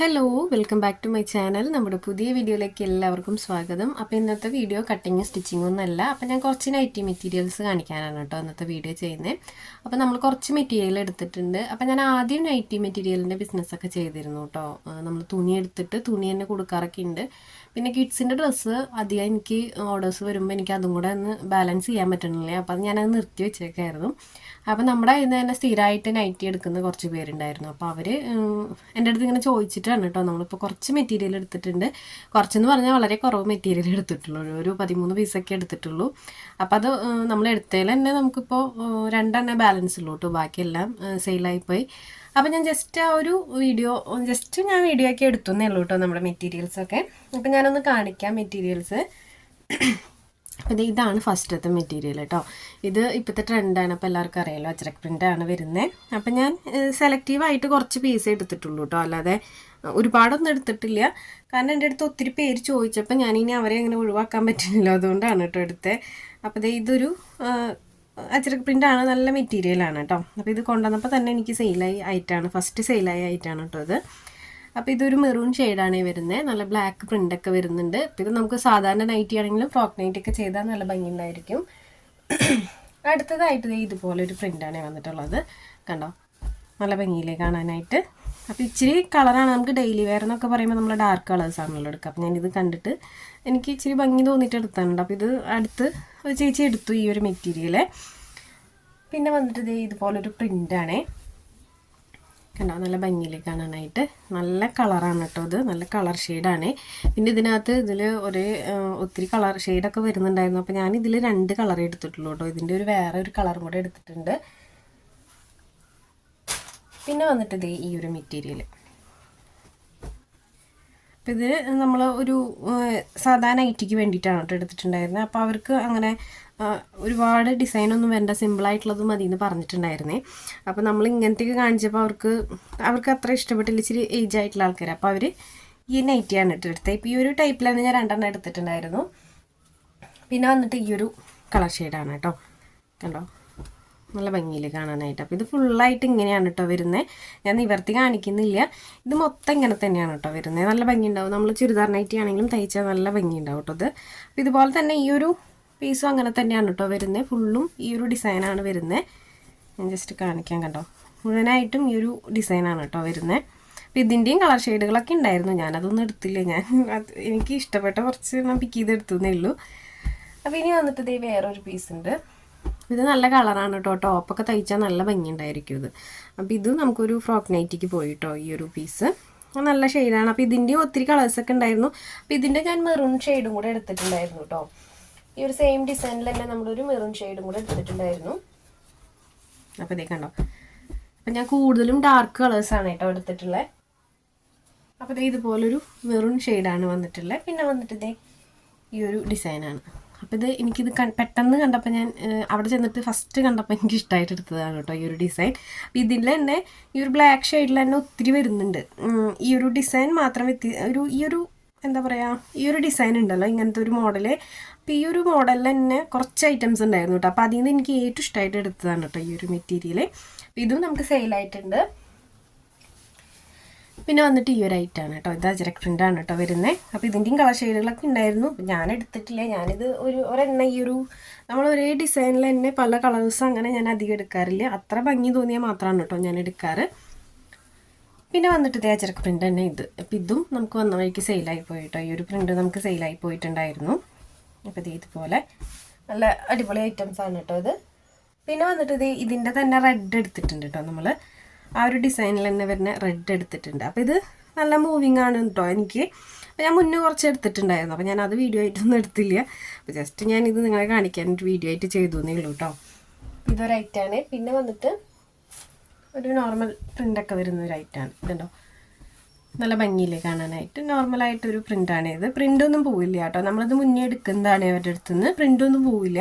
Hello welcome back to my channel നമ്മുടെ പുതിയ വീഡിയോയിലേക്ക് എല്ലാവർക്കും സ്വാഗതം. അപ്പോൾ ഇന്നത്തെ വീഡിയോ കട്ടിങ് സ്റ്റിച്ചിങ് ഒന്നല്ല അപ്പോൾ ഞാൻ കുറച്ച് നൈറ്റി മെറ്റീരിയൽസ് കാണിക്കാനാണ് കേട്ടോ ഇന്നത്തെ വീഡിയോ ചെയ്യുന്നത് അപ്പോൾ നമ്മൾ കുറച്ച് മെറ്റീരിയൽ എടുത്തിട്ടുണ്ട്. അപ്പോൾ ഞാൻ ആദ്യം നൈറ്റി മെറ്റീരിയലിന്റെ ബിസിനസ്സൊക്കെ ചെയ്തിരുന്നു കേട്ടോ. നമ്മൾ തുണി എടുത്തിട്ട് തുണി തന്നെ കൊടുക്കാറൊക്കെ ഉണ്ട്. പിന്നെ കിഡ്സിന്റെ ഡ്രസ്സ് അധികം എനിക്ക് ഓർഡേഴ്സ് വരുമ്പോൾ എനിക്ക് അതും കൂടെ ഒന്ന് ബാലൻസ് ചെയ്യാൻ പറ്റണില്ലേ? അപ്പോൾ അത് ഞാനത് നിർത്തി വെച്ചേക്കായിരുന്നു. അപ്പോൾ നമ്മുടെ ഇന്ന് തന്നെ സ്ഥിരമായിട്ട് നൈറ്റി എടുക്കുന്ന കുറച്ച് പേരുണ്ടായിരുന്നു. അപ്പോൾ അവർ എന്റെ അടുത്ത് ഇങ്ങനെ ചോദിച്ചിട്ടാണ് കേട്ടോ. നമ്മളിപ്പോൾ കുറച്ച് മെറ്റീരിയൽ എടുത്തിട്ടുണ്ട്. കുറച്ചെന്ന് പറഞ്ഞാൽ വളരെ കുറവ് മെറ്റീരിയൽ എടുത്തിട്ടുള്ളൂ. ഒരു പതിമൂന്ന് പീസൊക്കെ എടുത്തിട്ടുള്ളൂ. അപ്പോൾ അത് നമ്മൾ എടുത്തതിൽ തന്നെ നമുക്കിപ്പോൾ രണ്ടെണ്ണേ ബാലൻസ് ഉള്ളൂ കേട്ടോ. ബാക്കിയെല്ലാം സെയിലായിപ്പോയി അപ്പോൾ ഞാൻ ജസ്റ്റ് ആ ഒരു വീഡിയോ ജസ്റ്റ് ഞാൻ വീഡിയോ ഒക്കെ എടുത്തുന്നേ ഉള്ളൂ കേട്ടോ നമ്മുടെ മെറ്റീരിയൽസൊക്കെ അപ്പോൾ ഞാനൊന്ന് കാണിക്കാം മെറ്റീരിയൽസ് അപ്പോൾ ഇതാണ് ഫസ്റ്റത്തെ മെറ്റീരിയൽ കേട്ടോ ഇത് ഇപ്പോഴത്തെ ട്രെൻഡാണ് അപ്പോൾ എല്ലാവർക്കും അറിയാലോ അച്ചറക് പ്രിന്റാണ് വരുന്നത് അപ്പം ഞാൻ സെലക്റ്റീവായിട്ട് കുറച്ച് പീസ് എടുത്തിട്ടുള്ളൂ കേട്ടോ അല്ലാതെ ഒരുപാടൊന്നും എടുത്തിട്ടില്ല. കാരണം എന്റെ അടുത്ത് ഒത്തിരി പേര് ചോദിച്ചപ്പോൾ ഞാനിനി അവരെ അങ്ങനെ ഒഴിവാക്കാൻ പറ്റുന്നില്ല അതുകൊണ്ടാണ് കേട്ടോ എടുത്തത് അപ്പോൾ ഇതൊരു അച്ചറക് പ്രിന്റാണ് നല്ല മെറ്റീരിയലാണ് കേട്ടോ അപ്പോൾ ഇത് കൊണ്ടുവന്നപ്പോൾ തന്നെ എനിക്ക് സെയിലായി ആയിട്ടാണ് ഫസ്റ്റ് സെയിലായി ആയിട്ടാണ് കേട്ടോ ഇത്. അപ്പോൾ ഇതൊരു മെറൂൺ ഷെയ്ഡാണ് വരുന്നത് നല്ല ബ്ലാക്ക് പ്രിന്റ് ഒക്കെ വരുന്നുണ്ട്. ഇത് നമുക്ക് സാധാരണ നൈറ്റി ആണെങ്കിലും ഫ്രോക്ക് നൈറ്റ് ഒക്കെ ചെയ്താൽ നല്ല ഭംഗിയുണ്ടായിരിക്കും. അടുത്തതായിട്ട് ഇതുപോലെ ഒരു പ്രിന്റാണ് വന്നിട്ടുള്ളത്. കണ്ടോ? നല്ല ഭംഗിയിലേ കാണാനായിട്ട്. അപ്പോൾ ഇച്ചിരി കളറാണ് നമുക്ക് ഡെയിലി വെയർ എന്നൊക്കെ പറയുമ്പോൾ നമ്മൾ ഡാർക്ക് കളേഴ്സ് ആണല്ലോ എടുക്കുക. അപ്പോൾ ഞാനിത് കണ്ടിട്ട് എനിക്ക് ഇച്ചിരി ഭംഗി തോന്നിയിട്ട് എടുത്തിട്ടുണ്ട് അപ്പോൾ ഇത് അടുത്ത് ചേച്ചി എടുത്തു ഈ ഒരു മെറ്റീരിയൽ പിന്നെ വന്നിട്ട് ഇതേ ഇതുപോലൊരു പ്രിന്റാണേ കണ്ടോ? നല്ല ഭംഗിയിൽ കാണാനായിട്ട് നല്ല കളറാണ് കേട്ടോ ഇത്. നല്ല കളർ ഷെയ്ഡാണ്. പിന്നെ ഇതിനകത്ത് ഇതിൽ ഒരു ഒത്തിരി കളർ ഷെയ്ഡൊക്കെ വരുന്നുണ്ടായിരുന്നു. അപ്പോൾ ഞാൻ ഇതിൽ രണ്ട് കളർ എടുത്തിട്ടുള്ളൂ കേട്ടോ. ഇതിന്റെ ഒരു വേറെ ഒരു കളറും കൂടെ എടുത്തിട്ടുണ്ട്. പിന്നെ വന്നിട്ട് ഈ ഒരു മെറ്റീരിയൽ ഇത് നമ്മൾ ഒരു സാധാരണ നൈറ്റിക്ക് വേണ്ടിയിട്ടാണ് കേട്ടോ എടുത്തിട്ടുണ്ടായിരുന്നത് അപ്പോൾ അവർക്ക് അങ്ങനെ ഒരുപാട് ഡിസൈനൊന്നും വേണ്ട സിമ്പിളായിട്ടുള്ളത് മതി എന്ന് പറഞ്ഞിട്ടുണ്ടായിരുന്നേ. അപ്പോൾ നമ്മൾ ഇങ്ങനത്തെയൊക്കെ കാണിച്ചപ്പോൾ അവർക്ക് അവർക്ക് അത്ര ഇഷ്ടപ്പെട്ടില്ല. ഇച്ചിരി ഏജ് ആയിട്ടുള്ള ആൾക്കാർ അപ്പോൾ അവർ ഈ നൈറ്റിയാണ് എടുത്തത് ഇപ്പോൾ ഈ ഒരു ടൈപ്പിലാണ് ഞാൻ രണ്ടെണ്ണം എടുത്തിട്ടുണ്ടായിരുന്നു. പിന്നെ വന്നിട്ട് ഈ ഒരു കളർ ഷെയ്ഡാണ് കേട്ടോ. കണ്ടോ? നല്ല ഭംഗിയിൽ കാണാനായിട്ട്. അപ്പോൾ ഇത് ഫുള്ളായിട്ട് ഇങ്ങനെയാണ് കേട്ടോ വരുന്നത് ഞാൻ നിവർത്തി കാണിക്കുന്നില്ല. ഇത് മൊത്തം ഇങ്ങനെ തന്നെയാണ് കേട്ടോ വരുന്നത് നല്ല ഭംഗി ഉണ്ടാവും നമ്മൾ ചുരിദാർ നൈറ്റി ആണെങ്കിലും തയ്ച്ചാൽ നല്ല ഭംഗി ഉണ്ടാവും കേട്ടോ ഇത്. അപ്പോൾ ഇതുപോലെ തന്നെ ഈ ഒരു പീസും അങ്ങനെ തന്നെയാണ് കേട്ടോ വരുന്നത് ഫുള്ളും ഈ ഒരു ഡിസൈനാണ് വരുന്നത് ഞാൻ ജസ്റ്റ് കാണിക്കാൻ കണ്ടോ? മുഴുവനായിട്ടും ഈ ഒരു ഡിസൈനാണ് കേട്ടോ വരുന്നത് അപ്പോൾ ഇതിന്റെയും കളർ ഷെയ്ഡുകളൊക്കെ ഉണ്ടായിരുന്നു. ഞാനതൊന്നും എടുത്തില്ല. ഞാൻ അത് എനിക്ക് ഇഷ്ടപ്പെട്ട കുറച്ച് ഞാൻ പിക്ക് ചെയ്തെടുത്തു എന്നേ ഉള്ളൂ. അപ്പോൾ ഇനി വന്നിട്ട് ഇതേ വേറൊരു പീസ് ഉണ്ട്. ഇത് നല്ല കളറാണ് കേട്ടോ. ടോപ്പൊക്കെ തയ്ച്ചാൽ നല്ല ഭംഗിയുണ്ടായിരിക്കും ഇത് അപ്പോൾ ഇത് നമുക്കൊരു ഫ്രോക്ക് നൈറ്റിക്ക് പോയി പോയിട്ടോ ഈ ഒരു പീസ്. നല്ല ഷെയ്ഡാണ്. അപ്പോൾ ഇതിന്റെയും ഒത്തിരി കളേഴ്സൊക്കെ ഉണ്ടായിരുന്നു. അപ്പോൾ ഇതിന്റെ ഞാൻ മെറൂൺ ഷെയ്ഡും കൂടെ എടുത്തിട്ടുണ്ടായിരുന്നു കേട്ടോ. ഈ ഒരു സെയിം ഡിസൈനിൽ തന്നെ നമ്മളൊരു മെറൂൺ ഷെയ്ഡും കൂടെ എടുത്തിട്ടുണ്ടായിരുന്നു. അപ്പോൾ ഇതേ കണ്ടോ. അപ്പം ഞാൻ കൂടുതലും ഡാർക്ക് കളേഴ്സാണ് കേട്ടോ എടുത്തിട്ടുള്ളത് അപ്പോൾ ഇതേ ഇതുപോലൊരു മെറൂൺ ഷെയ്ഡാണ് വന്നിട്ടുള്ളത് പിന്നെ വന്നിട്ട് ഇതേ ഈ ഒരു ഡിസൈനാണ് അപ്പോൾ ഇത് എനിക്കിത് പെട്ടെന്ന് കണ്ടപ്പോൾ ഞാൻ അവിടെ ചെന്നിട്ട് ഫസ്റ്റ് കണ്ടപ്പോൾ എനിക്ക് ഇഷ്ടമായിട്ട് എടുത്തതാണ് കേട്ടോ ഈ ഒരു ഡിസൈൻ അപ്പോൾ ഇതിൽ തന്നെ ഈ ഒരു ബ്ലാക്ക് ഷെയ്ഡിൽ തന്നെ ഒത്തിരി വരുന്നുണ്ട്. ഈ ഒരു ഡിസൈൻ മാത്രം വ്യത്യ ഒരു ഈ ഒരു എന്താ പറയുക ഈ ഒരു ഡിസൈൻ ഉണ്ടല്ലോ ഇങ്ങനത്തെ ഒരു മോഡൽ അപ്പോൾ ഈ ഒരു മോഡലിൽ തന്നെ കുറച്ച് ഐറ്റംസ് ഉണ്ടായിരുന്നു കേട്ടോ. അപ്പോൾ അതിൽ നിന്ന് എനിക്ക് ഏറ്റവും ഇഷ്ടമായിട്ട് എടുത്തതാണ് കേട്ടോ ഈ ഒരു മെറ്റീരിയൽ ഇതും നമുക്ക് സെയിലായിട്ടുണ്ട് പിന്നെ വന്നിട്ട് ഈ ഒരു ഐറ്റാണ് കേട്ടോ. ഇത് അജരക് പ്രിന്റാണ് കേട്ടോ വരുന്നത് അപ്പോൾ ഇതിന്റെയും കളർ ഷെയ്ഡുകളൊക്കെ ഉണ്ടായിരുന്നു. ഞാൻ എടുത്തിട്ടില്ല. ഞാനിത് ഒരു ഒരെണ്ണ ഈ ഒരു നമ്മൾ ഒരേ ഡിസൈനിൽ തന്നെ പല കളേഴ്സ് അങ്ങനെ ഞാൻ അധികം എടുക്കാറില്ല. അത്ര ഭംഗി തോന്നിയാൽ മാത്രമാണ് കേട്ടോ ഞാൻ എടുക്കാറ്. പിന്നെ വന്നിട്ട് ഇതേ അജരക് പ്രിന്റ് തന്നെ ഇത്. അപ്പം ഇതും നമുക്ക് വന്ന വഴിക്ക് സെയിലായി പോയിട്ടോ ഈ ഒരു പ്രിന്റ് നമുക്ക് സെയിലായി പോയിട്ടുണ്ടായിരുന്നു. അപ്പോൾ ഇത് ഇതുപോലെ നല്ല അടിപൊളി ഐറ്റംസ് ആണ് കേട്ടോ ഇത്. പിന്നെ വന്നിട്ട് ഇത് ഇതിന്റെ തന്നെ റെഡ് എടുത്തിട്ടുണ്ട് കേട്ടോ നമ്മൾ ആ ഒരു ഡിസൈനിൽ തന്നെ വരുന്ന റെഡ് എടുത്തിട്ടുണ്ട്. അപ്പോൾ ഇത് നല്ല മൂവിങ് ആണ് കേട്ടോ എനിക്ക്. ഞാൻ മുന്നേ കുറച്ച് എടുത്തിട്ടുണ്ടായിരുന്നു. അപ്പോൾ ഞാൻ അത് വീഡിയോ ആയിട്ടൊന്നും എടുത്തില്ല. അപ്പോൾ ജസ്റ്റ് ഞാൻ ഇത് നിങ്ങളെ കാണിക്കാൻ വീഡിയോ ആയിട്ട് ചെയ്തു എന്നേ ഉള്ളൂ കേട്ടോ ഇതൊരു ഐറ്റാണ് പിന്നെ വന്നിട്ട് ഒരു നോർമൽ പ്രിന്റൊക്കെ വരുന്ന ഒരു ഐറ്റാണ് ഇതുണ്ടോ? നല്ല ഭംഗിയില്ലേ കാണാനായിട്ട്? നോർമലായിട്ടൊരു പ്രിന്റാണ് ഇത്. പ്രിന്റൊന്നും പോവില്ല കേട്ടോ നമ്മളത് മുന്നേ എടുക്കുന്നതാണ് അവരുടെ അടുത്തുനിന്ന്. പ്രിന്റൊന്നും പോവില്ല.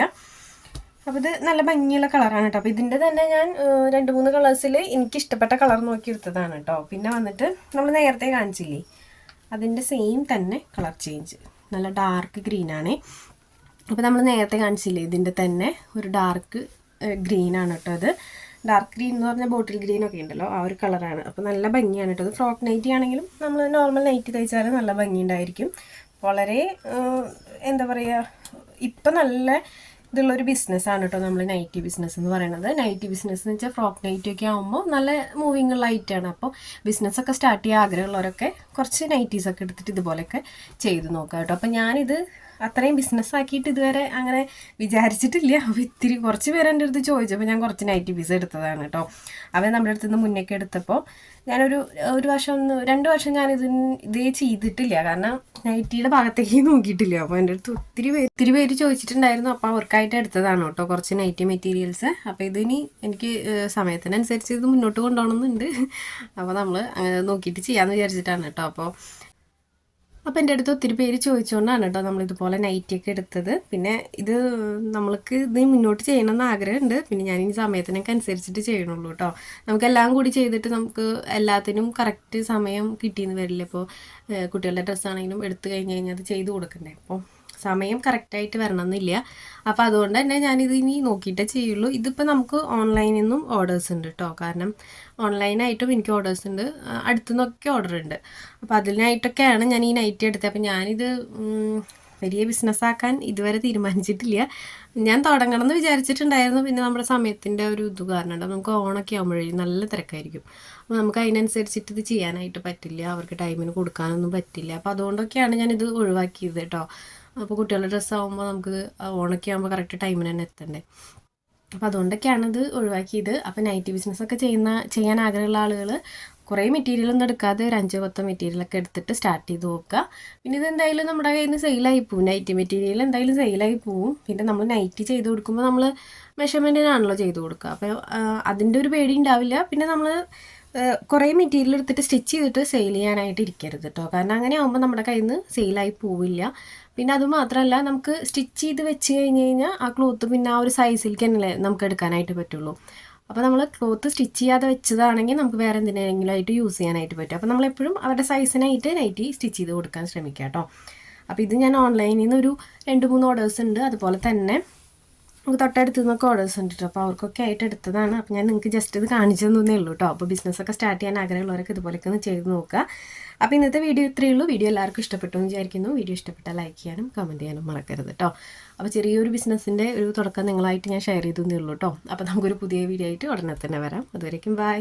അപ്പോൾ ഇത് നല്ല ഭംഗിയുള്ള കളറാണ് കേട്ടോ അപ്പോൾ ഇതിന്റെ തന്നെ ഞാൻ രണ്ട് മൂന്ന് കളേഴ്സിൽ എനിക്ക് ഇഷ്ടപ്പെട്ട കളർ നോക്കി എടുത്തതാണ് കേട്ടോ പിന്നെ വന്നിട്ട് നമ്മൾ നേരത്തെ കാണിച്ചില്ലേ? അതിന്റെ സെയിം തന്നെ കളർ ചേഞ്ച് നല്ല ഡാർക്ക് ഗ്രീനാണ് അപ്പോൾ നമ്മൾ നേരത്തെ കാണിച്ചില്ലേ? ഇതിന്റെ തന്നെ ഒരു ഡാർക്ക് ഗ്രീനാണ് കേട്ടോ അത്. ഡാർക്ക് ഗ്രീൻ എന്ന് പറഞ്ഞാൽ ബോട്ടിൽ ഗ്രീൻ ഒക്കെ ഉണ്ടല്ലോ ആ ഒരു കളറാണ് അപ്പോൾ നല്ല ഭംഗിയാണ് കേട്ടോ അത് ഫ്രോക്ക് നൈറ്റി ആണെങ്കിലും നമ്മൾ നോർമൽ നൈറ്റി തയ്ച്ചാൽ നല്ല ഭംഗി ഉണ്ടായിരിക്കും. വളരെ എന്താ പറയുക ഇപ്പം നല്ല ഇതുള്ളൊരു ബിസിനസ്സാണ് കേട്ടോ നമ്മൾ നൈറ്റി ബിസിനസ് എന്ന് പറയുന്നത് നൈറ്റി ബിസിനസ് എന്ന് വെച്ചാൽ ഫ്രോക്ക് നൈറ്റി ഒക്കെ ആകുമ്പോൾ നല്ല മൂവിങ് ആണ്. അപ്പോൾ ബിസിനസ്സൊക്കെ സ്റ്റാർട്ട് ചെയ്യാൻ ആഗ്രഹമുള്ളവരൊക്കെ കുറച്ച് നൈറ്റീസ് ഒക്കെ എടുത്തിട്ട് ഇതുപോലെയൊക്കെ ചെയ്ത് നോക്കാം കേട്ടോ അപ്പോൾ ഞാനിത് അത്രയും ബിസിനസ് ആക്കിയിട്ട് ഇതുവരെ അങ്ങനെ വിചാരിച്ചിട്ടില്ല. അപ്പോൾ ഇത്തിരി കുറച്ച് പേര് എന്റെ അടുത്ത് ചോദിച്ചപ്പോൾ ഞാൻ കുറച്ച് നൈറ്റി പീസ് എടുത്തതാണ് കേട്ടോ അവൻ നമ്മുടെ അടുത്ത് നിന്ന് മുന്നേക്ക് എടുത്തപ്പോൾ ഞാനൊരു ഒരു വർഷം ഒന്ന് രണ്ട് വർഷം ഞാൻ ഇത് ഇതേ ചെയ്തിട്ടില്ല. കാരണം നൈറ്റിയുടെ ഭാഗത്തേക്ക് നോക്കിയിട്ടില്ല. അപ്പോൾ എന്റെ അടുത്ത് ഒത്തിരി പേര് ഒത്തിരി പേര് ചോദിച്ചിട്ടുണ്ടായിരുന്നു. അപ്പോൾ അവർക്കായിട്ട് എടുത്തതാണ് കേട്ടോ കുറച്ച് നൈറ്റി മെറ്റീരിയൽസ് അപ്പോൾ ഇതിനി എനിക്ക് സമയത്തിനനുസരിച്ച് ഇത് മുന്നോട്ട് കൊണ്ടുപോകണമെന്നുണ്ട് അപ്പോൾ നമ്മൾ നോക്കിയിട്ട് ചെയ്യാമെന്ന് വിചാരിച്ചിട്ടാണ് കേട്ടോ അപ്പോൾ അപ്പോൾ എന്റെ അടുത്ത് ഒത്തിരി പേര് ചോദിച്ചുകൊണ്ടാണ് കേട്ടോ നമ്മൾ ഇതുപോലെ നൈറ്റിയൊക്കെ എടുത്തത്. പിന്നെ ഇത് നമ്മൾക്ക് ഇത് മുന്നോട്ട് ചെയ്യണം ചെയ്യണമെന്ന് ആഗ്രഹമുണ്ട്. പിന്നെ ഞാൻ ഈ സമയത്തിനൊക്കെ അനുസരിച്ചിട്ട് ചെയ്യണുള്ളൂ കേട്ടോ. നമുക്കെല്ലാം കൂടി ചെയ്തിട്ട് നമുക്ക് എല്ലാത്തിനും കറക്റ്റ് സമയം കിട്ടിയെന്ന് വരില്ല. ഇപ്പോൾ കുട്ടികളുടെ ഡ്രസ്സാണെങ്കിലും എടുത്തു കഴിഞ്ഞ് കഴിഞ്ഞാൽ അത് ചെയ്ത് കൊടുക്കണ്ടേ? അപ്പോൾ സമയം കറക്റ്റായിട്ട് വരണമെന്നില്ല. അപ്പോൾ അതുകൊണ്ട് തന്നെ ഞാനിത് ഇനി നോക്കിയിട്ടേ ചെയ്യുള്ളൂ. ഇതിപ്പോൾ നമുക്ക് ഓൺലൈനിൽ നിന്നും ഓർഡേഴ്സ് ഉണ്ട് കേട്ടോ കാരണം ഓൺലൈനായിട്ടും എനിക്ക് ഓർഡേഴ്സ് ഉണ്ട്. അടുത്തു നിന്നൊക്കെ ഓർഡർ ഉണ്ട്. അപ്പോൾ അതിനായിട്ടൊക്കെയാണ് ഞാൻ ഈ നൈറ്റി എടുത്തത്. അപ്പോൾ ഞാനിത് വലിയ വലിയ ബിസിനസ്സാക്കാൻ ഇതുവരെ തീരുമാനിച്ചിട്ടില്ല. ഞാൻ തുടങ്ങണം എന്ന് വിചാരിച്ചിട്ടുണ്ടായിരുന്നു. പിന്നെ നമ്മുടെ സമയത്തിന്റെ ഒരു ഇത് കാരണം കൊണ്ട് നമുക്ക് ഓണൊക്കെ ആകുമ്പോഴേ നല്ല തിരക്കായിരിക്കും. അപ്പോൾ നമുക്ക് അതിനനുസരിച്ചിട്ട് ഇത് ചെയ്യാനായിട്ട് പറ്റില്ല. അവർക്ക് ടൈമിന് കൊടുക്കാനൊന്നും പറ്റില്ല. അപ്പോൾ അതുകൊണ്ടൊക്കെയാണ് ഞാനിത് ഒഴിവാക്കിയത് കേട്ടോ അപ്പോൾ കുട്ടികളുടെ ഡ്രസ്സാകുമ്പോൾ നമുക്ക് ഓണൊക്കെ ആകുമ്പോൾ കറക്റ്റ് ടൈമിന് തന്നെ എത്തണ്ടേ. അപ്പോൾ അതുകൊണ്ടൊക്കെയാണ് ഇത് ഒഴിവാക്കിയത്. അപ്പോൾ നൈറ്റി ബിസിനസ്സൊക്കെ ചെയ്യുന്ന ചെയ്യാൻ ആഗ്രഹമുള്ള ആളുകൾ കുറേ മെറ്റീരിയലൊന്നും എടുക്കാതെ ഒരു അഞ്ചോ പത്തോ മെറ്റീരിയലൊക്കെ എടുത്തിട്ട് സ്റ്റാർട്ട് ചെയ്ത് നോക്കുക. പിന്നെ ഇത് എന്തായാലും നമ്മുടെ കയ്യിൽ നിന്ന് സെയിലായി പോവും. നൈറ്റി മെറ്റീരിയൽ എന്തായാലും സെയിലായി പോവും. പിന്നെ നമ്മൾ നൈറ്റി ചെയ്ത് കൊടുക്കുമ്പോൾ നമ്മൾ മെഷർമെന്റിനാണല്ലോ ചെയ്ത് കൊടുക്കുക. അപ്പോൾ അതിന്റെ ഒരു പേടി ഉണ്ടാവില്ല. പിന്നെ നമ്മൾ കുറേ മെറ്റീരിയൽ എടുത്തിട്ട് സ്റ്റിച്ച് ചെയ്തിട്ട് സെയിൽ ചെയ്യാനായിട്ട് ഇരിക്കരുത് കേട്ടോ കാരണം അങ്ങനെ ആകുമ്പോൾ നമ്മുടെ കയ്യിൽ നിന്ന് സെയിലായി പോവില്ല. പിന്നെ അത് മാത്രമല്ല നമുക്ക് സ്റ്റിച്ച് ചെയ്ത് വെച്ച് കഴിഞ്ഞ് കഴിഞ്ഞാൽ ആ ക്ലോത്ത് പിന്നെ ആ ഒരു സൈസിലേക്ക് തന്നെ നമുക്ക് എടുക്കാനായിട്ട് പറ്റുള്ളൂ. അപ്പോൾ നമ്മൾ ക്ലോത്ത് സ്റ്റിച്ച് ചെയ്യാതെ വെച്ചതാണെങ്കിൽ നമുക്ക് വേറെ എന്തിനെങ്കിലും ആയിട്ട് യൂസ് ചെയ്യാനായിട്ട് പറ്റും. അപ്പോൾ നമ്മളെപ്പോഴും അവരുടെ സൈസിനായിട്ട് നൈറ്റി സ്റ്റിച്ച് ചെയ്ത് കൊടുക്കാൻ ശ്രമിക്കുക കേട്ടോ അപ്പോൾ ഇത് ഞാൻ ഓൺലൈനിൽ നിന്ന് ഒരു രണ്ട് മൂന്ന് ഓർഡേഴ്സ് ഉണ്ട്. അതുപോലെ തന്നെ നമുക്ക് തൊട്ടടുത്ത് നിന്നൊക്കെ ഓർഡേഴ്സ് ഉണ്ട് കേട്ടോ അപ്പോൾ അവർക്കൊക്കെ ആയിട്ട് എടുത്തതാണ്. അപ്പോൾ ഞാൻ നിങ്ങൾക്ക് ജസ്റ്റ് ഇത് കാണിച്ചു തന്നേ ഉള്ളൂ കേട്ടോ അപ്പോൾ ബിസിനസ്സൊക്കെ സ്റ്റാർട്ട് ചെയ്യാൻ ആഗ്രഹമുള്ളവരൊക്കെ ഇതുപോലെയൊക്കെ ഒന്ന് ചെയ്ത് നോക്കുക. അപ്പോൾ ഇന്നത്തെ വീഡിയോ ഇത്രയേ ഉള്ളൂ. വീഡിയോ എല്ലാവർക്കും ഇഷ്ടപ്പെട്ടു എന്ന് വിചാരിക്കുന്നു. വീഡിയോ ഇഷ്ടപ്പെട്ടാൽ ലൈക്ക് ചെയ്യാനും കമന്റ് ചെയ്യാനും മറക്കരുത് കേട്ടോ അപ്പോൾ ചെറിയൊരു ബിസിനസ്സിന്റെ ഒരു തുടക്കം നിങ്ങളായിട്ട് ഞാൻ ഷെയർ ചെയ്തു ഉള്ളൂ കേട്ടോ അപ്പോൾ നമുക്കൊരു പുതിയ വീഡിയോ ആയിട്ട് ഉടനെ തന്നെ വരാം. അതുവരേക്കും ബൈ